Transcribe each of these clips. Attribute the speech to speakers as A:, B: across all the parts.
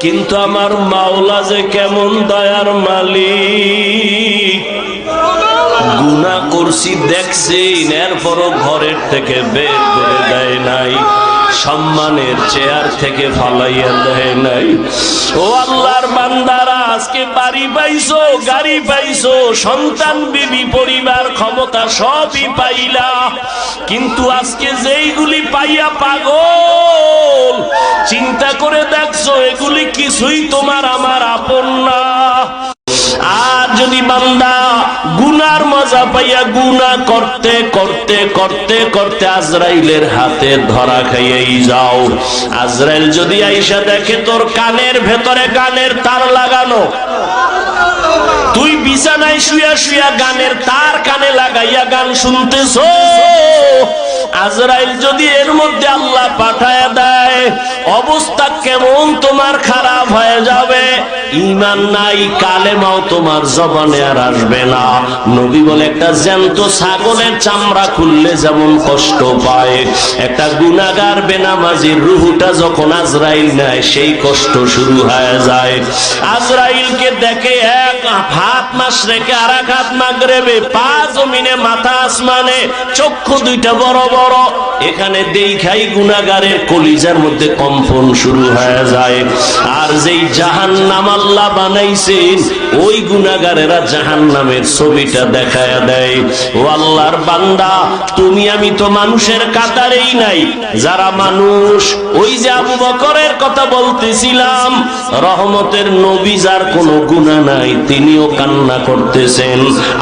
A: কিন্তু আমার মাওলা যে কেমন দয়ার মালিক। গুনা করছি দেখছেন এরপরও ঘরের থেকে বের করে দেয় নাই। সম্মানের চেয়ার থেকে ফালাইয়া দেয় নাই। ও আল্লাহর বান্দারা, আজকে বাড়ি পাইছো, গাড়ি পাইছো, সন্তান, বিবি, পরিবার, ক্ষমতা সবই পাইলা। কিন্তু আজকে যেইগুলি পাইয়া পাগল, চিন্তা করে দেখছ, এগুলি কিছুই তোমার, আমার আপন না। আর যদি বান্দা গুনার মজা পাইয়া গুনা করতে করতে করতে করতে আজরাইলের হাতে ধরা খাইয়াই যাও। আজরাইল যদি আইসা দেখে তোর কানের ভেতরে গানের তার লাগানো, তুই বিছানায় শুয়া শুয়া গানের তার কানে লাগাইয়া গান শুনতেছ আজরাইল যদি এর মধ্যে আল্লাহ পাঠায় দেয়, অবস্থা কেমন তোমার খারাপ হয়ে যাবে? ইমান নাই, কালেমাও তোমার জবানে আর আসবে না। নবী বলে, একটা জ্যান্ত ছাগলের চামড়া খুললে যেমন কষ্ট পায়। একটা গুনাগার বেনামাজির রুহুটা যখন আজরাইল নেয়, সেই কষ্ট শুরু হয়ে যায়। আজরাইলকে দেখে এক হাত মাস রেখে আর এক হাত মাগরেবে, পা জমিনে, মাথা আসমানে, চক্ষু দুইটা বড় বড় এখানে দেখাই গুনাগারের কলিজার মধ্যে কম্পন শুরু হয়ে যায়। আর যেই জাহান নাম আল্লাহ বানাইছেন, ওই গুনাগারেরা জাহান নামের ছবিটা দেখায় দেয়। ও আল্লাহর বান্দা, তুমি আমি তো মানুষের কাতারেই নাই। যারা মানুষ, ওই যে আবু বকরের কথা বলতেছিলাম, রহমতের নবী যার কোনো গুণা নাই, তিনিও কান্না করতেছেন।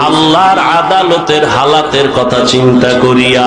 A: আল্লাহর আদালতের হালাতের কথা চিন্তা করিয়া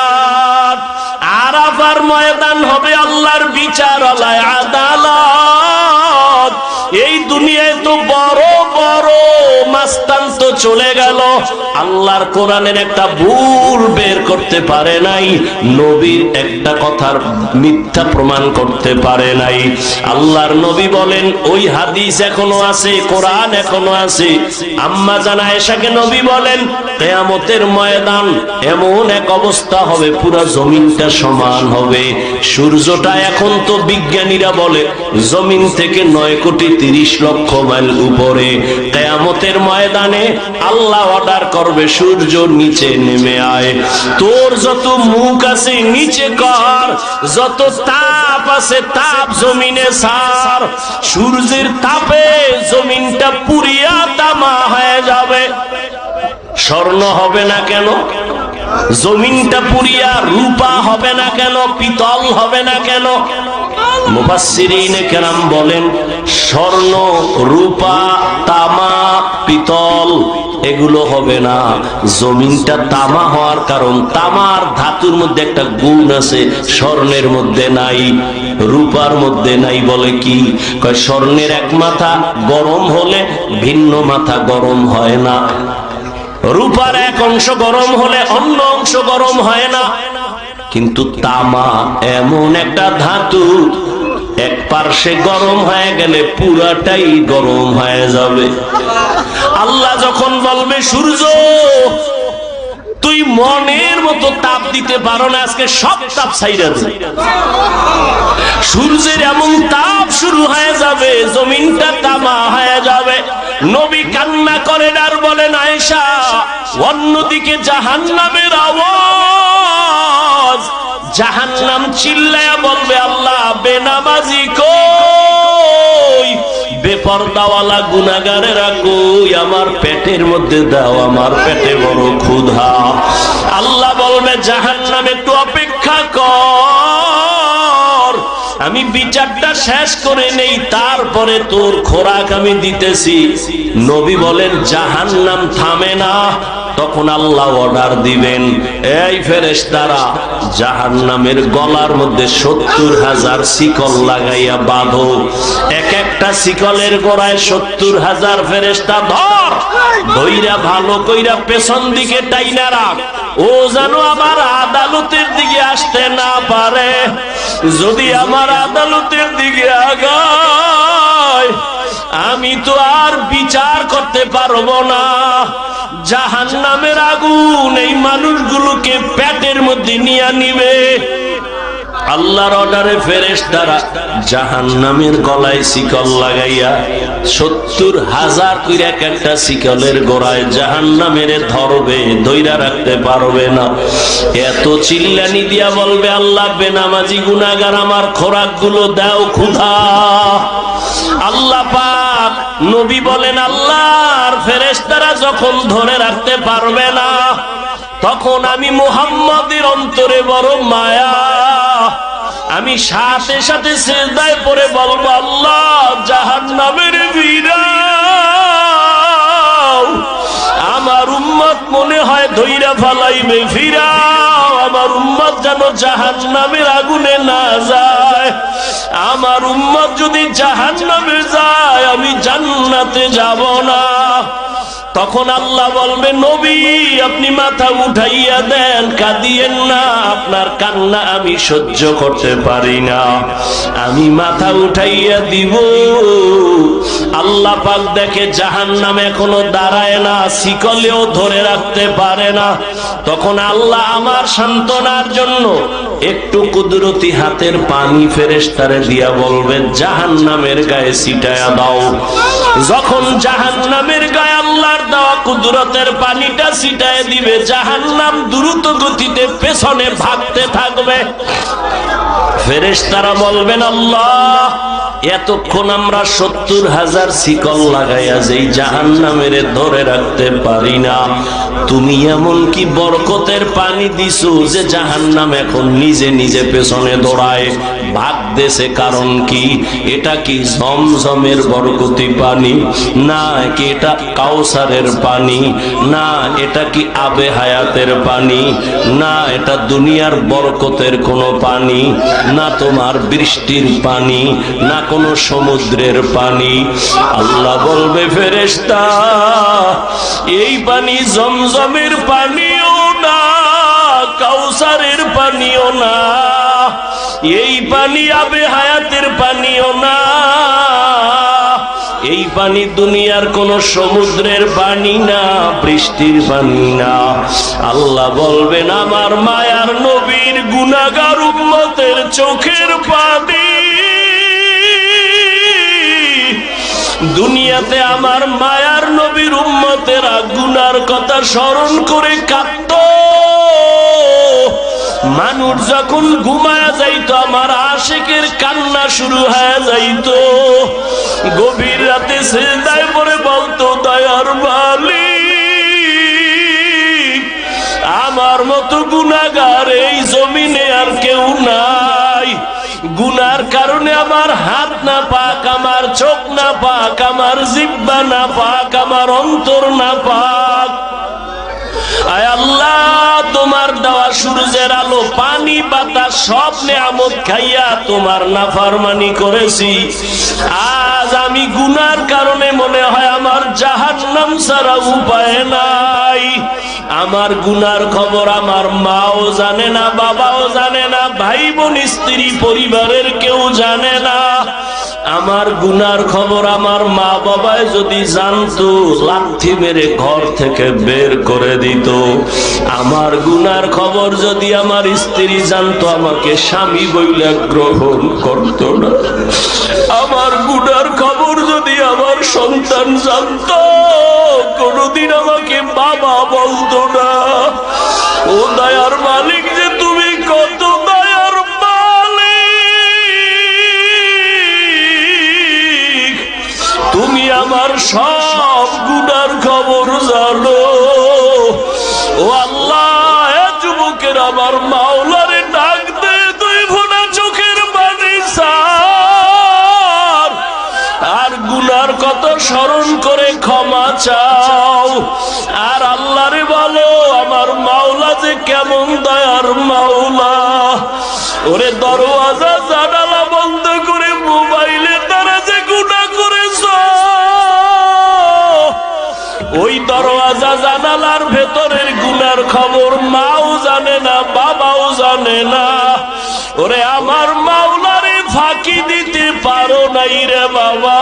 A: ময়দান হবে আল্লাহর বিচারালয় আদালত। এই দুনিয়ায় তো চলে গেল। আল্লাহর কোরআনের একটা ভুল বের করতে পারে নাই, নবীর একটা কথার মিথ্যা প্রমাণ করতে পারে নাই। আল্লাহর নবী বলেন, ওই হাদিস এখনও আছে, কোরআন এখনও আছে। আম্মা জানা এসাকে নবী বলেন, কেয়ামতের ময়দান এমন এক অবস্থা হবে, পুরা জমিনটা সমান হবে। সূর্যটা এখন তো বিজ্ঞানীরা বলে, জমিন থেকে নয় কোটি তিরিশ লক্ষ মাইল উপরে। কেয়ামতের ময়দানে আল্লাহ অর্ডার করবে, সূর্য নিচে নেমে আয়। তোর যত মুখ আছে নিচে কর, যত তাপ আছে তাপ জমিনে সার। সূর্যের তাপে জমিনটা পুরিয়া তামা হয়ে যাবে। স্বর্ণ হবে না কেন? জমিনটা পুরিয়া রূপা হবে না কেন? পিতল হবে না কেন? কেরাম বলেন, স্বর্ণ, রূপা, তামা, পিতল, এগুলো হবে না। জমিনটা তামা হওয়ার কারণ, তামার ধাতুর মধ্যে একটা গুণ আছে, স্বর্ণের মধ্যে নাই, রূপার মধ্যে নাই বলে কি? স্বর্ণের এক মাথা গরম হলে ভিন্ন মাথা গরম হয় না। রূপার এক অংশ গরম হলে অন্য অংশ গরম হয় না। কিন্তু তামা এমন একটা ধাতু এক পার্শ্বে গরম হয়ে গেলে পুরাটাই গরম হয়ে যাবে। আল্লাহ যখন বলবে, সূর্য, তুই মনের মতো তাপ দিতে পারো না, আজকে সব তাপ ছাইরা দে। সূর্যের এমন তাপ শুরু হয়ে যাবে, জমিনটা তামা হয়ে যাবে। নবী কান্না করেন আর বলেন, আয়েশা, অন্যদিকে জাহান নামের আওয়াজ। জাহান নাম চিল্লায়া বলবে বেনামাজি কই? আমার পেটের মধ্যে দাও, আমার পেটে বড় ক্ষুধা। আল্লাহ বলবে জাহান নাম একটু অপেক্ষা কর। আমি বিচারটা শেষ করে নেই, তারপরে তোর খোরাক আমি দিতেছি। নবী বলেন জাহান নাম থামে না। তখন আল্লাহ অর্ডার দিবেন। এই ফেরেশতারা জাহান্নামের গলার মধ্যে সত্তর হাজার শিকল লাগাইয়া বাঁধো। এক একটা শিকলের গোড়ায় সত্তর হাজার ফেরেশতা ধর। ধইরা ভালো কইরা পেছন দিকে টাইনা রাখ। ও যেন আমার আদালতের দিকে আসতে না পারে। যদি আমার আদালতের দিকে আগায়, আমি তো আর বিচার করতে পারব না। জাহান নামের আগুন, এই মানুষগুলোকে পেটের মধ্যে নিয়ে নিবে। আল্লাহর অর্ডারে ফেরেশ দ্বারা জাহান নামের গলায় শিকল লাগাইয়া সত্তর হাজার কইরা এক একটা শিকলের গোড়ায় জাহান নামের ধরবে, দইরা রাখতে পারবে না। এত চিল্লানি দিয়া বলবে, আল্লাহ, বেনামাজি গুনাগার আমার খোরাকগুলো দাও ক্ষুধা। আল্লাহ পাক নবী বলেন আল্লাহর ফেরেশতারা যখন ধরে রাখতে পারবে না, তখন আমি মুহাম্মাদের অন্তরে বড় মায়া। আমি সাথে সাথে সেজদায় পরে বলব, আল্লাহ জাহান নামের আমার উম্মত মনে হয় ধৈরা ফালাইবে, ফিরাও। আমার উম্মত যেন জাহান নামের আগুনে না যায়। আমার উম্মত যদি জাহান নামে যায়, আমি জান্নাতে যাব না। তখন আল্লাহ বলবে, নবী, আপনি মাথা উঠাইয়া দেন, কাঁদিয়েন না, আপনার কান্না আমি সহ্য করতে পারি না। আমি মাথা উঠাইয়া দিব। আল্লাহ পাক দেখে জাহান নামে এখনও দাঁড়ায় না, শিকলেও ধরে রাখতে পারে না। তখন আল্লাহ আমার সান্ত্বনার জন্য একটু কুদরতি হাতের পানি ফেরেস্তারে দিয়া বলবে জাহান নামের গায়ে ছিটায়া দাও। যখন জাহান নামের গায়ে আল্লাহর দেওয়া কুদরতের পানিটা ছিটায় দিবে জাহান নাম দ্রুত গতিতে পেছনে ভাগতে থাকবে। ফেরেশতারা বলবেন, আল্লাহ এতক্ষণ আমরা সত্তর হাজার শিকল লাগাইয়া যেই জাহান নামের ধরে রাখতে পারি না। তুমি এমন কি বরকতের পানি দিছো যে জাহান নাম এখন নিজে নিজে পেছনে দৌড়ায়? ভাগ দেশে কারণ কি? এটা কি জমজমের বরকতি পানি? না, কি এটা কাউসারের পানি? না, এটা কি আবে হায়াতের পানি? না, এটা দুনিয়ার বরকতের কোনো পানি? না, তোমার বৃষ্টির পানি? না কোনো সমুদ্রের পানি। আল্লাহ বলবে ফেরেস্তা এই পানি জমজমের পানিও না, কাউসারের পানিও না, এই পানি আবে হায়াতের পানিও না, এই পানি দুনিয়ার কোন সমুদ্রের পানি না, বৃষ্টির পানি না। আল্লাহ বলবেন, আমার মায়ার নবীর গুনাগার উম্মতের চোখের পানি দুনিয়াতে আমার মায়ার নবীর উম্মতেরা গুনার কথা স্মরণ করে কাঁদত। মানুষ যখন ঘুমায়া যাইতো, আমার আশেকের কান্না শুরু হয়ে যাইতো। গভীর রাতে সেদায় পরে বলতো, দয়ার বালি আমার মতো গুনাগার এই জমিনে আর কেউ নাই। গুনার কারণে আমার হাত না পাক আমার চোখ না পাক আমার জিব্বা না পাক, আমার অন্তর না পাক। আয় আল্লাহ, তোমার দেওয়া সূর্যের আলো, পানি, বাতাস, সব নেয়ামত খাইয়া তোমার নাফারমানি করেছি। আজ আমি গুনার কারণে মনে হয় আমার জাহান্নাম ছাড়া উপায় নাই। আমার গুনার খবর আমার মাও জানে না, বাবাও জানে না ভাই বোন স্ত্রী, পরিবারের কেউ জানে না। আমার গুনার খবর আমার মা বাবায় যদি জানতো, লাথি মেরে ঘর থেকে বের করে দিত। আমার গুনার খবর যদি আমার স্ত্রী জানতো, আমাকে স্বামী বইলে গ্রহণ করতো না। আমার গুনার খবর যদি আমার সন্তান জানতো, কোনদিন আমাকে চাও। আর আল্লাহরে বলো, আমার মাওলা যে কেমন দয়ার মাওলা। ওরে দরওয়াজা, জানালা বন্ধ করে মোবাইলে তারা যে গুণা করেছ। ওই দরওয়াজা, জানালার ভেতরের গুনার খবর মাও জানে না, বাবাও জানে না। ওরে আমার মাওলারে ফাঁকি দিতে পারো নাই রে বাবা।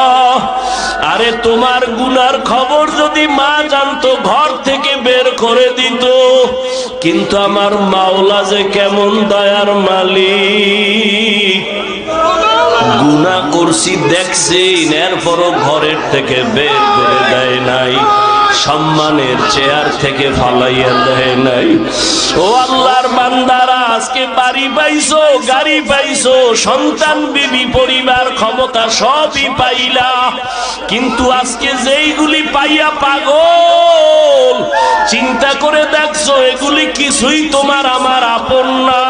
A: আরে তোমার গুনার খবর যদি মা জানতো, ঘর থেকে বের করে দিত। কিন্তু আমার মাওলা যে কেমন দয়ার মালিক। গুনা করছি দেখছি এরপরও ঘরের থেকে বের করে দেয় নাই। সম্মানের চেয়ার থেকে ফালাইয়া দেয় নাই। ও আল্লাহর বান্দারা আজকে বাড়ি পাইছো, গাড়ি পাইছো, সন্তান, বিবি, পরিবার, ক্ষমতা সবই পাইলা। কিন্তু আজকে যেইগুলি পাইয়া পাগল, চিন্তা করে দেখছ, এগুলি কিছুই তোমার আমার আপন না।